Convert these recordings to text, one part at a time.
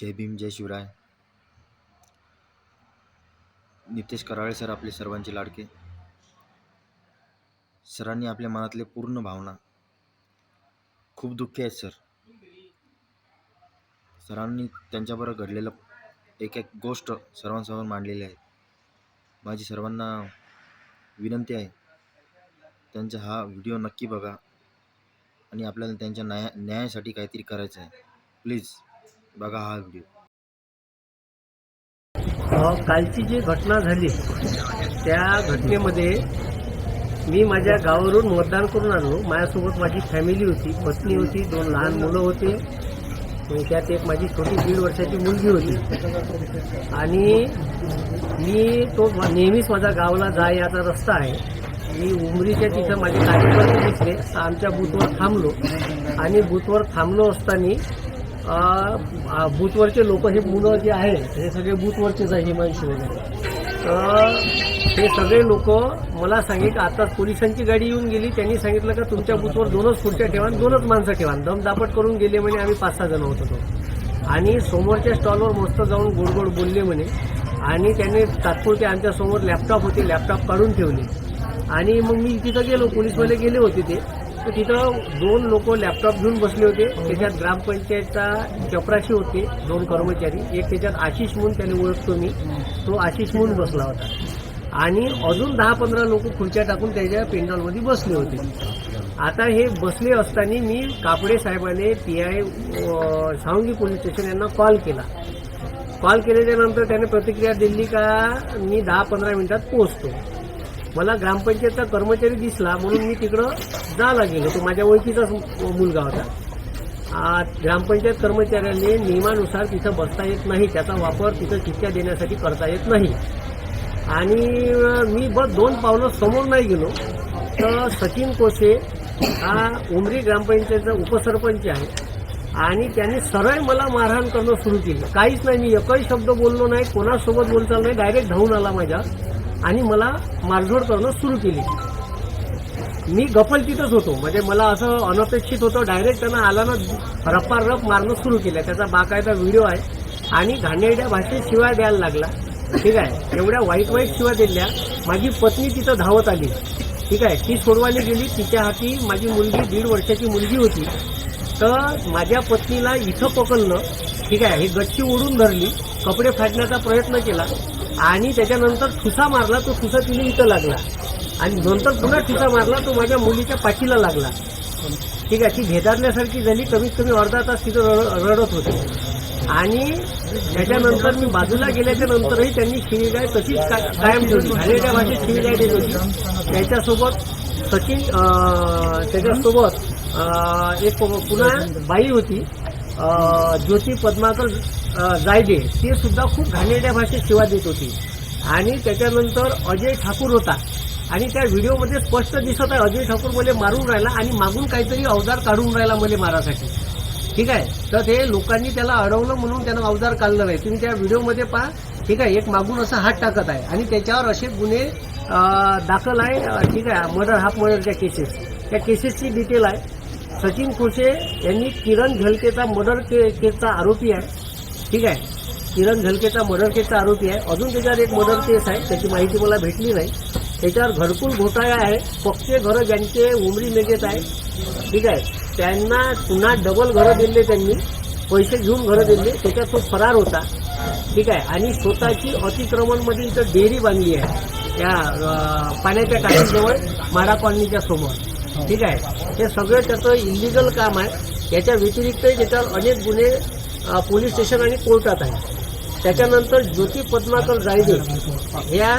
जय भीम जय शिवराय. नितेश कराळे सर आपले सर्वांचे लाडके. सरांनी आपल्या मनातले पूर्ण भावना. खूप दुःखी आहेत सर. सरांनी त्यांच्याबरोबर घडलेलं एक एक गोष्ट सर्वांसमोर मांडलेली आहे. माझी सर्वांना विनंती आहे. त्यांचा हा व्हिडिओ नक्की बघा आणि आपल्याला त्यांच्या न्याया न्यायासाठी काहीतरी करायचं आहे. प्लीज. बघा हा व्हिडिओ. कालची जी घटना झाली त्या घटनेमध्ये मी माझ्या गावावरून मतदान करून आलो. माझ्यासोबत माझी फॅमिली होती पत्नी होती दोन लहान मुलं होते. त्यात एक माझी छोटी दीड वर्षाची मुलगी होती. आणि मी तो नेहमीच माझ्या गावाला जा याचा रस्ता आहे. मी उमरीच्या तिथं माझे कार्यकर्ते दिसले आमच्या बूथवर थांबलो. आणि बूथवर थांबलो असताना बूथवरचे लोक हे मुलं जे आहे हे सगळे बूथवरचेच आहे हिमांशी वगैरे. तर हे सगळे लोक मला सांगितलं आता पोलिसांची गाडी येऊन गेली त्यांनी सांगितलं का तुमच्या बूथवर दोनच खुर्च्या ठेवा दोनच माणसं ठेवा. दमदापट करून गेले म्हणे आम्ही पाच सहा जण होतो आणि समोरच्या स्टॉलवर मस्त जाऊन गोड गोड बोलले म्हणे. आणि त्यांनी तात्पुरते आमच्यासमोर लॅपटॉप होते लॅपटॉप काढून ठेवले. आणि मग मी तिथं गेलो पोलीसवाले गेले होते ते. तर तिथं दोन लोक लॅपटॉप घेऊन बसले होते. त्याच्यात ग्रामपंचायतचा चपराशी होते दोन कर्मचारी. एक त्याच्यात आशिष म्हणून त्याने ओळखतो मी. तो आशिष म्हणून बसला होता. आणि अजून दहा पंधरा लोक खुर्च्या टाकून त्याच्या पेंडॉलमध्ये बसले होते. आता हे बसले असताना मी Kapde साहेबाने P I Savangi police station यांना कॉल. केला कॉल केल्याच्यानंतर त्याने प्रतिक्रिया दिली का मी दहा पंधरा मिनिटात पोहोचतो. मला ग्रामपंचायतचा कर्मचारी दिसला म्हणून मी तिकडं जायला गेलो. तो माझ्या ओळखीचाच मुलगा होता. ग्रामपंचायत कर्मचाऱ्यांनी नियमानुसार तिथं बसता येत नाही. त्याचा वापर तिथं शिक्षा देण्यासाठी करता येत नाही. आणि मी बस दोन पावलं समोर नाही गेलो. तर सचिन कोसे हा उमरी ग्रामपंचायतचा उपसरपंच आहे. आणि त्याने सरळ मला मारहाण करणं सुरू केलं. काहीच नाही. मी एकही शब्द बोललो नाही. कोणासोबत बोलचाल नाही. डायरेक्ट धावून आला माझ्या. आणि मला मारझोड करणं सुरू केली. मी गफल तिथंच होतो. म्हणजे मला असं अनपेक्षित होतं. डायरेक्ट त्यांना आला ना रप्पा रप मारणं सुरू केलं. त्याचा बाकायदा व्हिडिओ आहे. आणि घाणेरड्या भाषेत शिवाय द्यायला लागला. ठीक आहे? एवढ्या वाईट वाईट शिवाय दिल्या. माझी पत्नी तिथं धावत आली. ठीक आहे? ती सोडवायला गेली. तिच्या हाती माझी मुलगी दीड वर्षाची मुलगी होती. तर माझ्या पत्नीला इथं पकडलं. ठीक आहे? ही गच्ची ओढून धरली. कपडे फाटण्याचा प्रयत्न केला. आणि त्याच्यानंतर ठुसा मारला तो ठुसा तिने इथं लागला. आणि नंतर पुन्हा ठुसा मारला तो माझ्या मुलीच्या पाठीला लागला. ठीक आहे ती भेदारण्यासारखी झाली कमीत कमी अर्धा तास तिथं रड- रडत होते. आणि त्याच्यानंतर मी बाजूला गेल्याच्या नंतरही त्यांनी शिवीगाय तशीच कायम ठेवली. झालेल्या भाषेत शिवीगाय देत होती. त्याच्यासोबत सचिन त्याच्यासोबत एक पुन्हा बाई होती ज्योती पद्माकर जायदे ते सुद्धा खूप घाणेरड्या भाषेत शिवा देत होती. आणि त्याच्यानंतर अजय ठाकूर होता. आणि त्या व्हिडिओमध्ये स्पष्ट दिसत आहे अजय ठाकूर मला मारून राहिला आणि मागून काहीतरी अवजार काढून राहिला मला मारासाठी. ठीक आहे? तर ते लोकांनी त्याला अडवलं म्हणून त्यानं अवजार काढलं नाही. तुम्ही त्या व्हिडिओमध्ये पहा. ठीक आहे? एक मागून असा हात टाकत आहे. आणि त्याच्यावर असे गुन्हे दाखल आहे. ठीक आहे? मर्डर हाफ मर्डरच्या केसेस. त्या केसेसची डिटेल आहे. सचिन खोसे यांनी किरण झलकेचा मर्डर के केसचा आरोपी आहे. ठीक आहे. किरण झलकेचा मर्डर केसचा आरोपी आहे. अजून त्याच्यावर एक मर्डर केस आहे. त्याची माहिती मला भेटली नाही. त्याच्यावर घरकुल घोटाळा आहे. पक्के घरं ज्यांचे उमरी मेगेत आहे. ठीक आहे. त्यांना पुन्हा डबल घरं दिले त्यांनी. पैसे घेऊन घरं दिले. त्याच्यात तो फरार होता. ठीक आहे. आणि स्वतःची अतिक्रमणमध्ये तर डेअरी बांधली आहे. या पाण्याच्या टाकीजवळ माडा कॉलनीच्या समोर. ठीक आहे. हे सगळं त्याचं इलिगल काम आहे. याच्या व्यतिरिक्तही त्याच्यावर अनेक गुन्हे पोलीस स्टेशन आणि कोर्टात आहे. त्याच्यानंतर ज्योती पद्माकर जायदे ह्या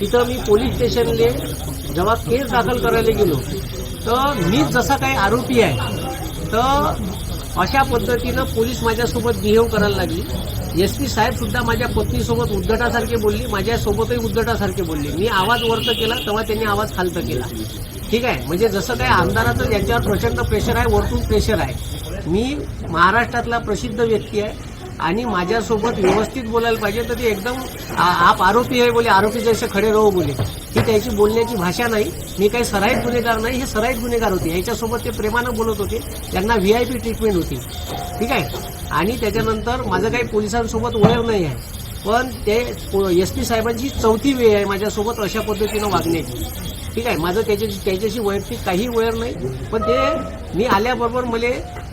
तिथं मी पोलीस स्टेशनले जेव्हा केस दाखल करायला गेलो तर मी जसा काही आरोपी आहे तर अशा पद्धतीनं पोलीस माझ्यासोबत बिहेव करायला लागली. एस पी साहेबसुद्धा माझ्या पत्नीसोबत उद्धटासारखे बोलली माझ्यासोबतही उद्धटासारखे बोलले. मी आवाज वरत केला तेव्हा त्यांनी आवाज खालत केला. ठीक आहे? म्हणजे जसं काही आमदाराचं यांच्यावर प्रचंड प्रेशर आहे वरतून प्रेशर आहे. मी महाराष्ट्रातला प्रसिद्ध व्यक्ती आहे आणि माझ्यासोबत व्यवस्थित बोलायला पाहिजे तर ते एकदम आप आरोपी आहे बोले आरोपी जसे खडे रहो बोले. ही त्याची बोलण्याची भाषा नाही मी काही सराईत गुन्हेगार नाही हे सराईत गुन्हेगार होते. याच्यासोबत ते प्रेमानं बोलत होते. त्यांना व्ही आय पी ट्रीटमेंट होती. ठीक आहे? आणि त्याच्यानंतर माझं काही पोलिसांसोबत ओळख नाही आहे. पण ते एस पी साहेबांची चौथी वेळ आहे माझ्यासोबत अशा पद्धतीनं वागण्याची. ठीक आहे? माझं त्याच्याशी त्याच्याशी वैयक्तिक काही वेळ नाही. पण ते मी आल्याबरोबर मला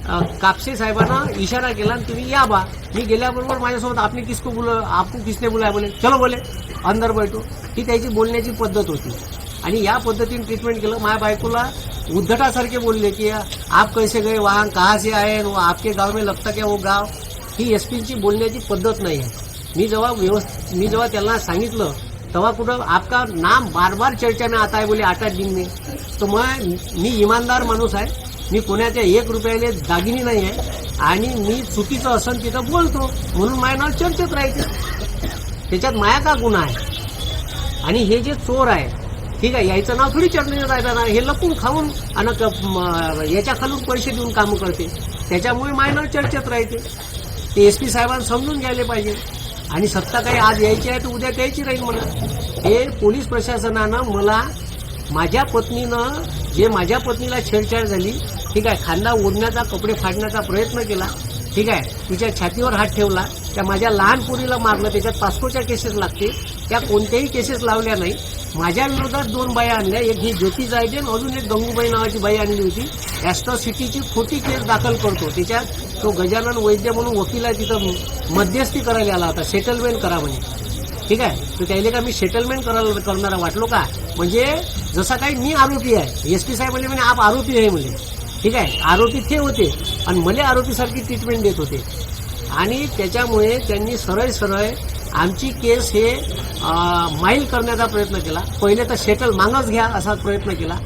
कापसे साहेबांना इशारा केला आणि तुम्ही या बा. मी गेल्याबरोबर माझ्यासोबत आपने किसको बोल आपको किसने बोलाय बोले? चलो बोले. अंदर बैठो. ही त्याची बोलण्याची पद्धत होती. आणि या पद्धतीने ट्रीटमेंट केलं. माझ्या बायकोला उद्धटासारखे बोलले की आप कैसे गए? वहां कहाँ से आए? आपके गाव में लगता क्या वो गाव? ही एस पीची बोलण्याची पद्धत नाही आहे. मी जेव्हा व्यवस्थित मी जेव्हा त्यांना सांगितलं तेव्हा कुठं आपका नाम बार बार चर्चा में आता है बोले आठ आठ दिन में. तो मैं मी इमानदार माणूस आहे. मी कोणाच्या एक रुपयाने दागिनी नाही आहे आणि मी चुकीचं असन तिथं बोलतो म्हणून माझ्या नाव चर्चेत राहते त्याच्यात माया का गुन्हा आहे? आणि हे जे चोर आहे ठीक आहे याचं नाव थोडी चर्चेत राहणार हे लपून खाऊन आणि क- याच्या खालून पैसे देऊन कामं करते. त्याच्यामुळे माझ्या नाव चर्चेत राहते ते एस पी साहेबांना समजून घ्यायला पाहिजे. आणि सत्ता काही आज यायची आहे तर उद्या द्यायची राहील मला हे पोलीस प्रशासनानं मला माझ्या पत्नीनं जे माझ्या पत्नीला छेडछाड झाली ठीक आहे खांदा ओढण्याचा कपडे फाडण्याचा प्रयत्न केला. ठीक आहे तिच्या छातीवर हात ठेवला. त्या माझ्या लहान पोरीला मारलं त्याच्यात पासपोर्टच्या केसेस लागतील. त्या कोणत्याही केसेस लावल्या नाही. माझ्या विरोधात दोन बाया आणल्या. एक ही ज्योती जायदेन आणि अजून एक गंगूबाई नावाची बाई आणली होती. ॲस्ट्रॉसिटीची खोटी केस दाखल करतो. त्याच्यात तो गजानन वैद्य म्हणून वकील आहे तिथं मध्यस्थी करायला आला होता. सेटलमेंट करा म्हणे. ठीक आहे तर त्याला का मी सेटलमेंट करायला करणारा वाटलो का? म्हणजे जसा काही मी आरोपी आहे. एस पी साहेब म्हणजे म्हणे आप आरोपी आहे म्हणजे ठीक आहे आरोपी ते होते आणि मला आरोपीसारखी ट्रीटमेंट देत होते. आणि त्याच्यामुळे त्यांनी सरळ सरळ आमची केस हे माईल करण्याचा प्रयत्न केला. पहिले तर शेटल मागच घ्या असा प्रयत्न केला.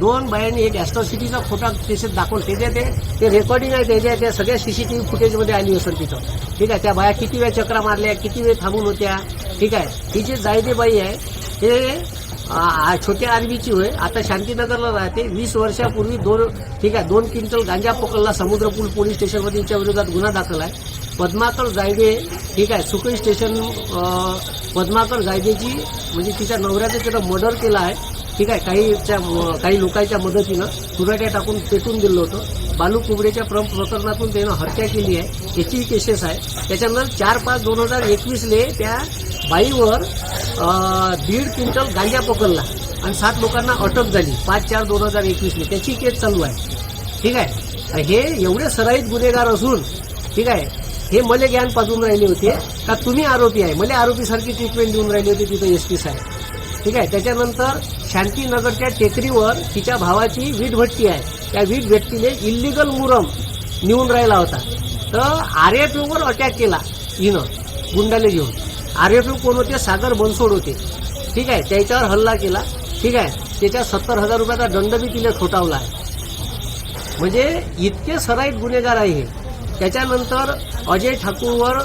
दोन बायांनी एक ॲस्ट्रॉसिटीचा खोटा केसेस दाखवून त्याच्या ते ते रेकॉर्डिंग आहे त्याच्या त्या सगळ्या सी सी टी व्ही फुटेजमध्ये आली असेल तिथं. ठीक आहे त्या बाया किती वेळ चक्रा मारल्या किती वेळ थांबून होत्या. ठीक आहे ही जी जायदे बाई आहे हे छोट्या आर्मीची होय. आता शांतीनगरला राहते. वीस वर्षापूर्वी दोन ठीक आहे दोन क्विंटल गांजा पकडला. समुद्रपूल पोलीस स्टेशनमध्ये यांच्या विरोधात गुन्हा दाखल आहे. पद्माकर जायदे ठीक आहे सुकळी स्टेशन पद्माकर जायदेची म्हणजे तिच्या नवऱ्याचं तिथं मर्डर केलं आहे. ठीक आहे काही काही लोकांच्या मदतीनं तुराट्या टाकून पेटून दिलं होतं. बालू कुबडेच्या प्रम प्रकरणातून त्यानं हत्या केली आहे. याचीही केसेस आहे त्याच्यानंतर चार पाच दोन हजार एकवीसले त्या बाईवर दीड क्विंटल गांजा पकडला आणि सात लोकांना अटक झाली. पाच चार दोन हजार एकवीसने त्याची केस चालू आहे. ठीक आहे? हे एवढे सराईत गुन्हेगार असून ठीक आहे हे मले ज्ञान पाजून राहिले होते का तुम्ही आरोपी आहे? मला आरोपीसारखी ट्रीटमेंट देऊन राहिली होती तिथं एस पी साहेब. ठीक आहे? त्याच्यानंतर शांतीनगरच्या टेकडीवर तिच्या भावाची वीट भट्टी आहे. त्या वीट भट्टीने इल्लिगल मुरम नेऊन राहिला होता. तर आर एफ ओवर अटॅक केला. हिनं गुंडाले घेऊन. आर एफ कोण होते? सागर बनसोड होते. ठीक आहे? त्याच्यावर हल्ला केला. ठीक आहे? त्याच्या सत्तर हजार रुपयाचा दंड बी तिला ठोठावला आहे. म्हणजे इतके सराईत गुन्हेगार आहे हे. त्याच्यानंतर अजय ठाकूरवर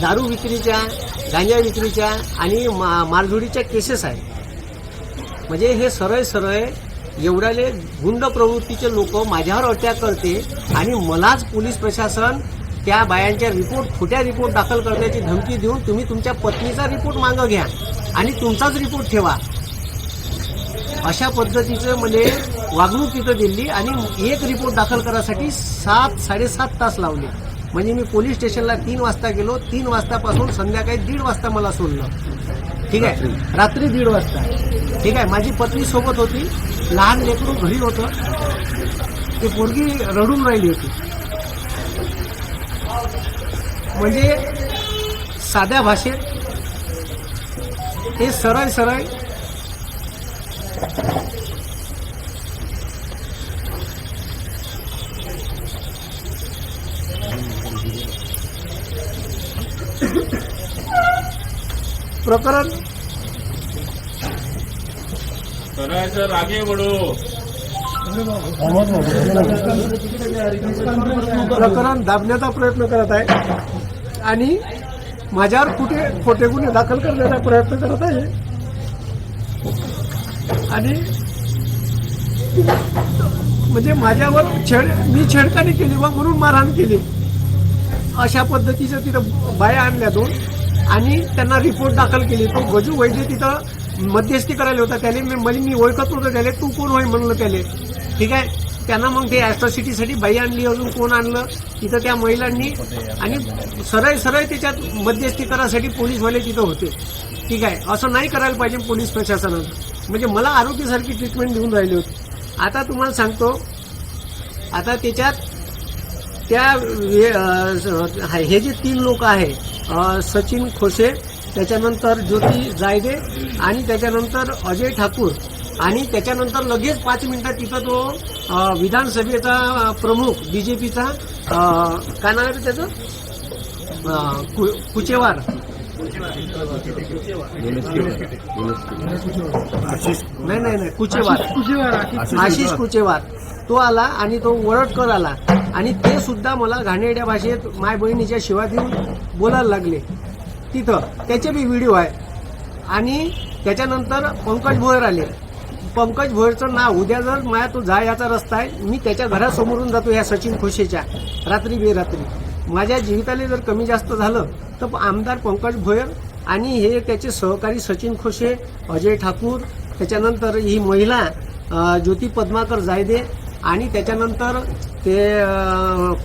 दारू विक्रीच्या गांजा विक्रीच्या आणि मा मारझोडीच्या केसेस आहेत. म्हणजे हे सरळ सरळ एवढ्याले गुंड प्रवृत्तीचे लोक माझ्यावर अटॅक करते आणि मलाच पोलीस प्रशासन त्या बायांच्या रिपोर्ट खोट्या रिपोर्ट दाखल करण्याची धमकी देऊन तुम्ही तुमच्या पत्नीचा रिपोर्ट मागं घ्या आणि तुमचाच रिपोर्ट ठेवा. अशा पद्धतीचं म्हणजे वागणूक तिथं दिली आणि एक रिपोर्ट दाखल करायसाठी सात साडेसात तास लावले. म्हणजे मी पोलीस स्टेशनला तीन वाजता गेलो. तीन वाजतापासून संध्याकाळी दीड वाजता मला सोडलं. ठीक आहे? रात्री दीड वाजता. ठीक आहे? माझी पत्नी सोबत होती. लहान लेकरू घरी होतं. ते पोरगी रडून राहिली होती. म्हणजे साध्या भाषेत हे सरळ सरळ प्रकरण करायचं बढो प्रकरण दाबण्याचा प्रयत्न करत आहे. आणि माझ्यावर कुठे खोटे गुन्हे दाखल करण्याचा प्रयत्न करत आहे. आणि म्हणजे माझ्यावर छेड मी छेडखानी केली व म्हणून मारहाण केली. अशा पद्धतीचं तिथं बाया आणल्या दोन आणि त्यांना रिपोर्ट दाखल केली. तो गजू वैद्य तिथं मध्यस्थी करायला होता. त्याने मी म्हणजे मी ओळखत होतो त्याला. तू कोण होय म्हणलं त्याला? ठीक आहे? त्यांना मग ते ॲट्रॉसिटीसाठी बाई आणली अजून कोण आणलं? तिथं त्या महिलांनी आणि सरळ सरळ त्याच्यात मध्यस्थी करासाठी पोलीसवाले तिथं होते. ठीक आहे. असं नाही करायला पाहिजे पोलीस प्रशासनानं म्हणजे मला आरोग्यासारखी ट्रीटमेंट देऊन राहिली होती. आता तुम्हाला सांगतो. आता त्याच्यात त्या हे जे तीन लोक आहे सचिन खोसे त्याच्यानंतर ज्योती जायदे आणि त्याच्यानंतर अजय ठाकूर आणि त्याच्यानंतर लगेच पाच मिनिटात तिथं तो विधानसभेचा प्रमुख बीजेपीचा काय नाव आहे त्याचं? कुचेवार. नाही नाही नाही कुचेवार. आशिष कुचेवार तो आला आणि तो वरटकर आला. आणि ते सुद्धा मला घाणेरड्या भाषेत माय बहिणीच्या शिवा देऊन बोलायला लागले. तिथं. त्याचे बी व्हिडिओ आहे. आणि त्याच्यानंतर पंकज भोयर आले. पंकज भोयरचं नाव उद्या जर माया तो जा याचा रस्ता आहे मी त्याच्या घरासमोरून जातो या सचिन खोशेच्या. रात्री बेरात्री. माझ्या जीविताला जर कमी जास्त झालं तर आमदार पंकज भोयर आणि हे त्याचे सहकारी सचिन खोशे अजय ठाकूर त्याच्यानंतर ही महिला ज्योती पद्माकर जायदे आणि त्याच्यानंतर ते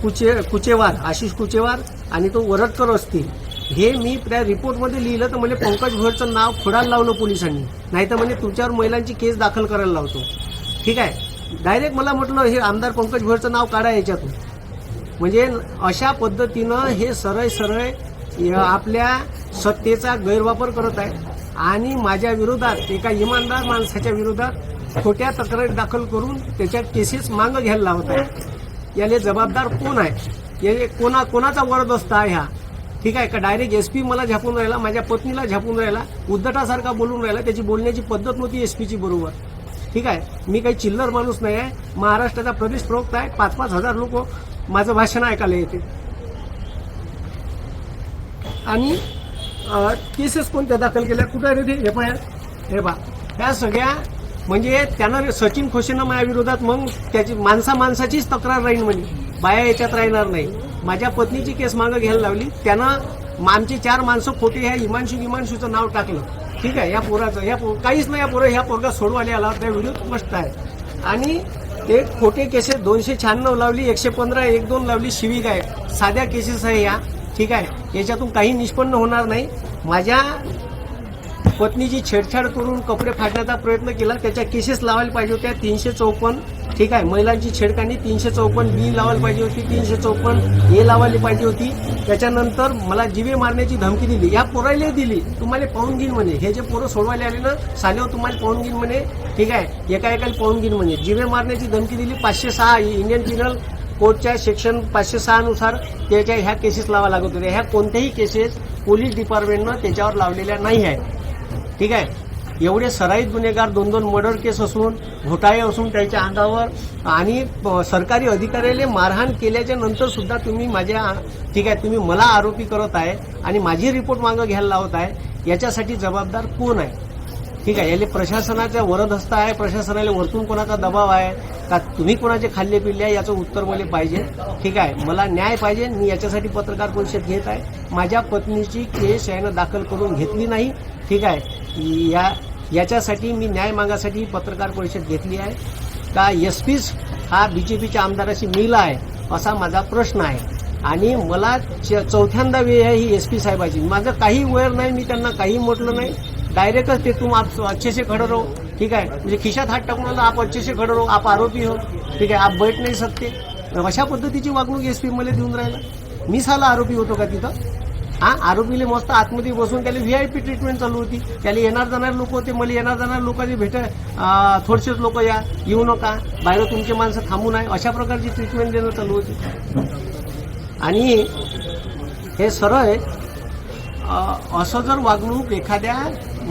कुचे कुचेवार आशिष कुचेवार आणि तो वरटकर असतील. हे मी त्या रिपोर्टमध्ये लिहिलं तर म्हणजे पंकज भोरचं नाव खोडायला लावलं पोलिसांनी. नाही तर म्हणजे तुमच्यावर महिलांची केस दाखल करायला लावतो. ठीक आहे? डायरेक्ट मला म्हटलं हे आमदार पंकज भोरचं नाव काढा याच्यातून. म्हणजे अशा पद्धतीनं हे सरळ सरळ आपल्या सत्तेचा गैरवापर करत आहे. आणि माझ्या विरोधात एका इमानदार माणसाच्या विरोधात खोट्या तक्रारी दाखल करून त्याच्या केसेस मागं घ्यायला लावत आहे. याले जबाबदार कोण आहे? याले कोणा कोणाचा वरदस्त आहे हा? ठीक आहे का? डायरेक्ट एसपी मला झापून राहिला माझ्या पत्नीला झापून राहिला उद्धटासारखा बोलून राहिला त्याची बोलण्याची पद्धत नव्हती एसपीची बरोबर. ठीक आहे? मी काही चिल्लर माणूस नाही आहे. महाराष्ट्राचा प्रदेश प्रवक्ता आहे. पाच पाच हजार लोक माझं भाषण ऐकायला येते आणि केसेस कोणत्या दाखल केल्या? कुठं आहे रे ते? एफ आय आर हे बा त्या सगळ्या म्हणजे त्यानं सचिन खोशेनं माझ्या विरोधात मग त्याची माणसा माणसाचीच तक्रार राहील म्हणे. बाया याच्यात राहणार नाही. माझ्या पत्नीची केस मागं घ्यायला लावली. त्यानं आमची चार माणसं खोटे ह्या हिमांशू इमांशूचं नाव टाकलं. ठीक आहे या पोराचं या काहीच नाही या पोरं ह्या पोरगा सोडवाले आला. त्या व्हिडिओ स्पष्ट आहे. आणि ते खोटे केसेस दोनशे शहाण्णव लावली एकशे पंधरा एक दोन लावली शिविक आहे साध्या केसेस आहे या. ठीक आहे याच्यातून काही निष्पन्न होणार नाही. माझ्या पत्नीची छेडछाड करून कपडे फाडण्याचा प्रयत्न केला. त्याच्या केसेस लावायला पाहिजे होत्या. तीनशे चौपन्न. ठीक आहे. महिलांची छेडखानी तीनशे चौपन्न. बी लावायला पाहिजे होती. तीनशे चौपन्न. ए लावायला पाहिजे होती. त्याच्यानंतर मला जीवे मारण्याची धमकी दिली. या पोराला दिली. तुम्हाला पाहून घेईन म्हणे. हे जे पोरं सोडवायला आले ना सालेवर तुम्हाला पाहून घेईन म्हणे. ठीक आहे. एका एकाला पाहून घेईन म्हणे. जीवे मारण्याची धमकी दिली. पाचशे सहा इंडियन पिनल कोर्टच्या सेक्शन पाचशे सहा नुसार त्याच्या ह्या केसेस लावा लागत होत्या ह्या कोणत्याही केसेस पोलीस डिपार्टमेंटनं त्याच्यावर लावलेल्या नाही आहे ठीक आहे? एवढे सराईत गुन्हेगार दोन दोन मर्डर केस असून घोटाळे असून त्याच्या अंगावर आणि प- सरकारी अधिकाऱ्याला मारहाण केल्याच्यानंतर सुद्धा तुम्ही माझ्या ठीक आहे तुम्ही मला आरोपी करत आहे आणि माझी रिपोर्ट मागं घ्यायला लावत आहे याच्यासाठी जबाबदार कोण आहे? ठीक आहे याले प्रशासनाचा वरदहस्त आहे प्रशासनाला वरतून कोणाचा दबाव आहे का तुम्ही कोणाचे खाल्ले पिल्ले आहे याचं उत्तर मला पाहिजे. ठीक आहे मला न्याय पाहिजे मी याच्यासाठी पत्रकार परिषद घेत आहे. माझ्या पत्नीची केस यानं दाखल करून घेतली नाही. ठीक आहे या याच्यासाठी मी न्याय मागासाठी पत्रकार परिषद घेतली आहे. का एस पीस हा बीजेपीच्या आमदाराशी मिला आहे असा माझा प्रश्न आहे. आणि मला च- चौथ्यांदा वेळ आहे ही एस पी साहेबाची. माझं काही वेळ नाही मी त्यांना काही म्हटलं नाही. डायरेक्टच ते तुम आप खडं राहू खड़े रहो. ठीक आहे? म्हणजे खिशात हात टाकून आला आप अच्छेसे खडं खड़े रहो आप आरोपी हो. ठीक आहे? आप बैठ नाही सकते. अशा पद्धतीची वागणूक एस पी मला देऊन राहिला. मी साला आरोपी होतो का तिथं? हा आरोपीले मस्त आतमध्ये बसून त्याला व्ही आय पी ट्रीटमेंट चालू होती. त्याला येणार जाणार लोक होते मला येणार जाणार लोकांनी भेट थोडेसेच लोक या येऊ नका. बाहेर तुमचे माणसं थांबू नये. अशा प्रकारची ट्रीटमेंट देणं चालू होती. आणि हे सरळ असं जर वागणूक एखाद्या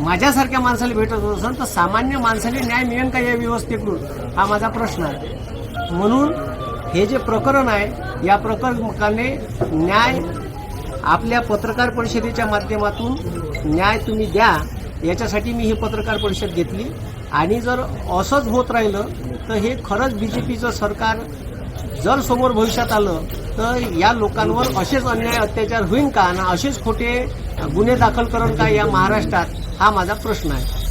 माझ्यासारख्या माणसाला भेटत असेल तर सामान्य माणसाला न्याय मिळेल का या व्यवस्थेकडून? हा माझा प्रश्न आहे. म्हणून हे जे प्रकरण आहे या प्रकरणाने न्याय आपल्या पत्रकार परिषदेच्या माध्यमातून न्याय तुम्ही द्या याच्यासाठी मी ही पत्रकार परिषद घेतली. आणि जर असंच होत राहिलं तर हे खरंच बीजेपीचं सरकार जर समोर भविष्यात आलं तर या लोकांवर असेच अन्याय अत्याचार होईल का? आणि असेच खोटे गुन्हे दाखल करण का या महाराष्ट्रात? हा माझा प्रश्न आहे.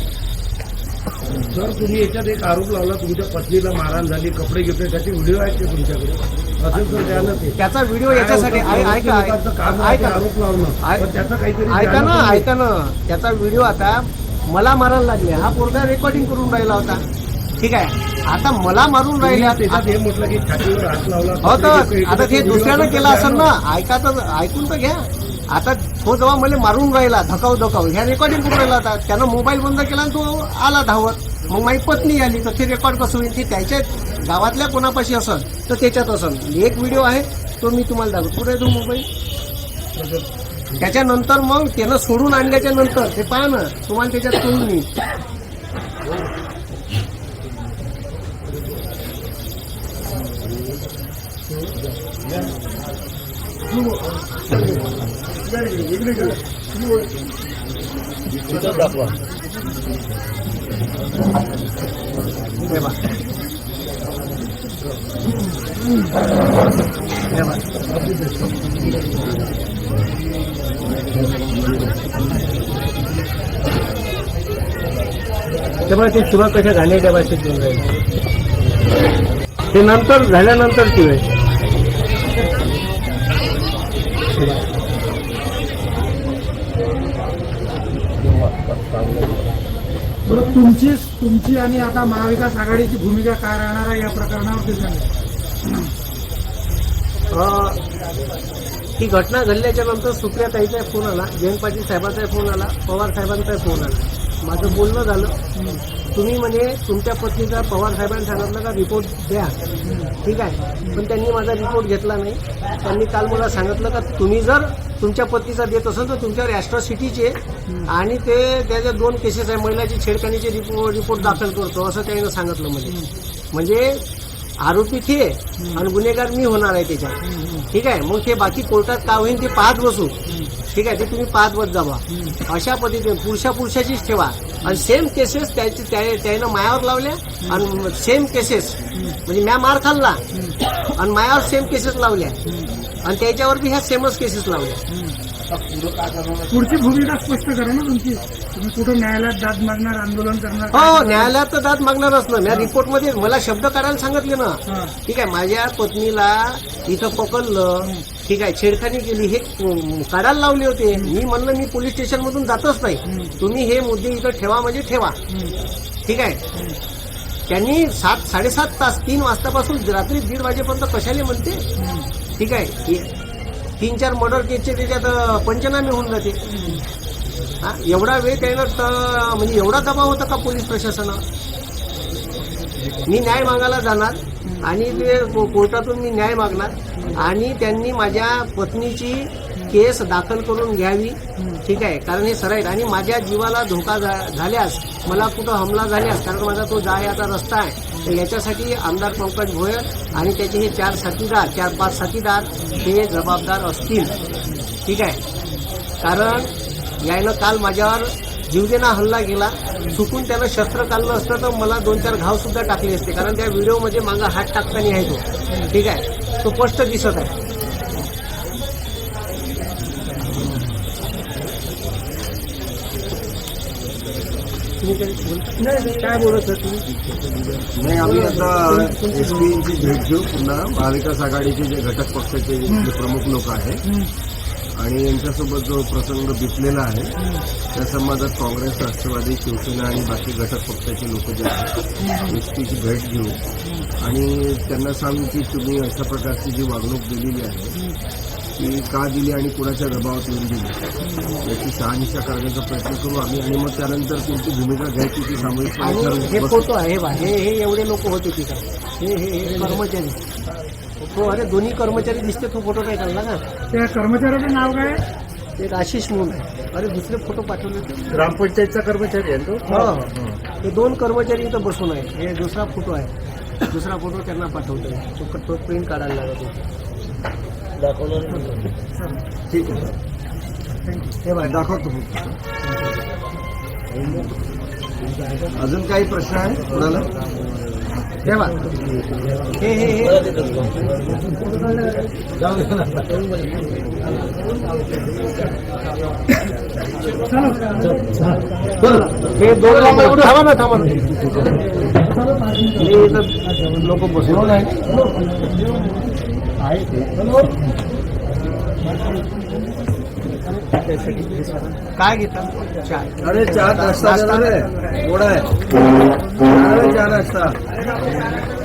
सर तुम्ही याच्यात एक आरोप लावला तुमच्या पत्नीला मारहाण झाली कपडे घेतले त्याचे व्हिडिओ आहेत ते तुमच्याकडे? त्याचा व्हिडिओ याच्यासाठी ऐका ना. ऐका ना. त्याचा व्हिडिओ आता मला मारायला लागले. हा पोरगा रेकॉर्डिंग करून राहिला होता. ठीक आहे. आता मला मारून त्याच्यात हे तर. आता ते दुसऱ्यानं केलं असेल ना ऐका तर ऐकून तर घ्या. आता तो जेव्हा मला मारून राहिला धकाव धकाव ह्या रेकॉर्डिंग करून राहिला होता. त्यानं मोबाईल बंद केला आणि तो आला धावत. मग माझी पत्नी आली तर ते रेकॉर्ड कसं होईल ते त्याच्या गावातल्या कोणापाशी असेल तर त्याच्यात असेल. एक व्हिडिओ आहे तो मी तुम्हाला दाखवतो. पुढे तो मोबाईल. त्याच्यानंतर मग त्यानं सोडून आणल्याच्या नंतर ते पहा ना तुम्हाला त्याच्यात कळून नाही दाखवा. त्यामुळे ते शिवा कशा घाणेरड्या भाषेत ते नंतर झाल्यानंतर ती तुमची तुमची आणि आता महाविकास आघाडीची भूमिका काय राहणार आहे या प्रकरणावर ते सांगा. ही घटना घडल्याच्या नंतर सुप्रियाताईचा फोन आला जयंत पाटील साहेबांचा फोन आला पवार साहेबांचा फोन आला. माझं बोलणं झालं तुम्ही म्हणे तुमच्या पत्नीचा पवार साहेबांनी सांगितलं का रिपोर्ट द्या. ठीक आहे. पण त्यांनी माझा रिपोर्ट घेतला नाही. त्यांनी काल मला सांगितलं का तुम्ही जर तुमच्या पत्नीचा देत असाल तर तुमच्यावर ॲस्ट्रॉसिटीचे आणि ते त्याच्या दोन केसेस आहे. महिलाची छेडखानीचे रिपोर्ट रिपोर्ट दाखल करतो असं त्यानं सांगितलं म्हणजे. म्हणजे आरोपी ते आणि गुन्हेगार मी होणार आहे त्याच्यात. ठीक आहे? मग ते बाकी कोर्टात का होईल ते पाहत बसू. ठीक आहे? ते तुम्ही पाहत बस जावा. अशा पद्धतीने पुरुषा पुरुषाचीच ठेवा. आणि सेम केसेस त्याची त्या- त्यानं मायावर लावल्या आणि सेम केसेस म्हणजे म्या मार खाल्ला आणि मायावर सेम केसेस लावल्या. आणि त्याच्यावर बी ह्या सेमच केसेस लावल्या. पुढची भूमिका स्पष्ट करा ना तुमची. तुम्ही कुठं न्यायालयात दाद मागणार आंदोलन करणार? हो? न्यायालयात तर दाद मागणारच ना. त्या रिपोर्टमध्ये मला शब्द काढायला सांगितले ना. हा. ठीक आहे माझ्या पत्नीला इथं पकडलं. ठीक आहे छेडखानी केली. हे अं, काढायला लावले होते. मी म्हणलं मी पोलीस स्टेशन मधून जातच नाही. तुम्ही हे मुद्दे इथं ठेवा म्हणजे ठेवा. ठीक आहे. त्यांनी सात साडेसात तास तीन वाजतापासून रात्री दीड वाजेपर्यंत कशाले म्हणते? ठीक आहे. हे तीन चार मर्डर केसचे त्याच्यात पंचनामे होऊन जाते. हा? एवढा वेळ त्यानं तर म्हणजे एवढा दबाव होता का पोलीस प्रशासना मी न्याय मागायला जाणार आणि ते को- कोर्टातून मी न्याय मागणार आणि त्यांनी माझ्या पत्नीची केस दाखल करून घ्यावी. ठीक आहे? कारण हे सरळ आणि माझ्या जीवाला धोका झाल्यास मला कुठं हमला झाल्यास कारण माझा तो जायचा रस्ता आहे. तर याच्यासाठी आमदार पंकज भोयर आणि त्याचे हे चार साथीदार चार पाच साथीदार हे जबाबदार असतील. ठीक आहे? कारण यायनं काल माझ्यावर जीवदेना हल्ला केला. चुकून त्यानं शस्त्र काढलं असतं तर मला दोन चार घावसुद्धा टाकले असते. कारण त्या व्हिडिओमध्ये मागं हात टाकताना आहे तो. ठीक आहे? तो स्पष्ट दिसत आहे. तुम्ही काही बोल- नाही, काय बोलत तुम्ही? नाही आम्ही आता एसपीची भेट घेऊ पुन्हा. महाविकास आघाडीचे जे घटक पक्षाचे जे प्रमुख लोक आहेत. आणि यांच्यासोबत जो प्रसंग बितलेला आहे त्या संवादात काँग्रेस राष्ट्रवादी शिवसेना आणि बाकी घटक पक्षाचे लोक जे आहेत एसपीची भेट घेऊ. आणि त्यांना सांगू की तुम्ही अशा प्रकारची जी वागणूक दिलेली आहे ती का दिली आणि कुणाच्या दबावात येऊन दिली. याची शहानिशा करण्याचा प्रयत्न करू आम्ही आणि मग त्यानंतर तुमची भूमिका घ्यायची ती सामूहिक हे. फोटो आहे बा हे हे एवढे लोक होते तिथं. हे हे हे कर्मचारी. हो अरे दोन्ही कर्मचारी दिसते तो फोटो काय काढला का त्या कर्मचाऱ्याचं नाव काय? एक आशिष म्हणून आहे. अरे दुसरे फोटो पाठवले होते. ग्रामपंचायतचा कर्मचारी आहे तो? हो हे. दोन कर्मचारी इथं बसून आहे हे दुसरा फोटो आहे. दुसरा फोटो त्यांना पाठवतोय. तो तो प्रिंट काढायला लागत. ठीक आहे. हे बघा दाखवतो अजून काही प्रश्न आहे कोणाला? हे हे हे हे. दोन थांबा ना थांबा ना. मी इथं लोक काय घेता चार. अरे चार रस्ता नाश्ता? गोडा आहे. चार नाश्ता.